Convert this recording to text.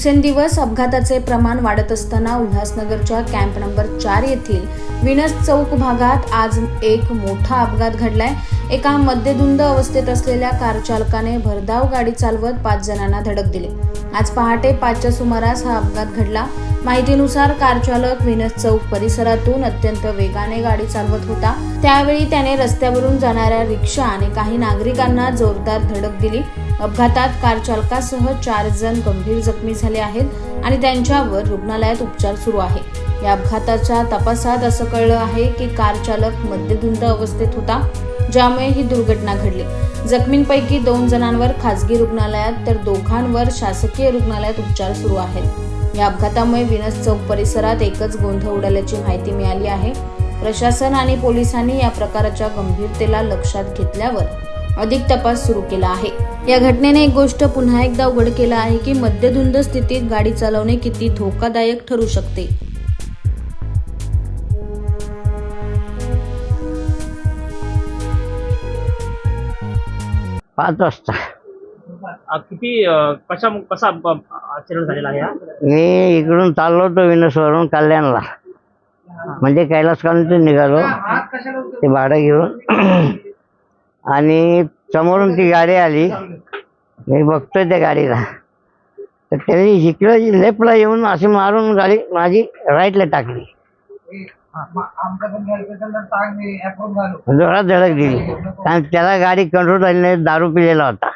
दिवसेंदिवस अपघाताचे प्रमाण वाढत असताना उल्हासनगरच्या कॅम्प नंबर चार येथील विनस चौक भागात आज एक मोठा अपघात घडलाय. एका मद्यधुंद अवस्थेत असलेल्या कार चालकाने भरधाव गाडी चालवत पाच जणांना धडक दिली. आज पहाटे पाचच्या सुमारास हा अपघात घडला. माहितीनुसार कार चालक विनस चौक परिसरातून अत्यंत वेगाने गाडी चालवत होता. त्यावेळी त्याने रस्त्यावरून जाणाऱ्या रिक्षा आणि काही नागरिकांना जोरदार धडक दिली. अपघातात कार चालकासह चार जण गंभीर जखमी झाले आहेत आणि त्यांच्यावर रुग्णालयात उपचार सुरू आहे. या अपघाताच्या तपासात असं कळलं आहे की कार चालक मद्यधुंद अवस्थेत होता ज्यामुळे ही दुर्घटना घडली. जखमींपैकी दोन जणांवर खासगी रुग्णालयात तर दोघांवर शासकीय रुग्णालयात उपचार सुरू आहेत. या अपघातामुळे विनस चौक परिसरात एकच गोंधळ उडाल्याची माहिती मिळाली आहे. प्रशासन आणि पोलिसांनी या प्रकाराच्या गंभीरतेला लक्षात घेतल्यावर अधिक तपास सुरू केला आहे. या घटनेने एक गोष्ट पुन्हा एकदा उघड केला आहे की मद्यधुंद स्थितीत गाडी चालवणे किती धोकादायक ठरू शकते. पाच वाजता. अ, किती अ, कशा कसा ऍक्सिडेंट झालेला आहे हा? मी इकडून चाललो होतो विनसवरून कल्याणला. म्हणजे कैलास कॉलनीतून निघालो ते भाडं घेऊन. आणि समोरून ती गाडी आली. मी बघतोय त्या गाडीला. तर त्यांनी इकडे लेफ्टला येऊन अशी मारून गाडी माझी राईटला टाकली. जोरात धडक दिली. कारण त्याला गाडी कंट्रोल झाली नाही दारू पिलेला होता.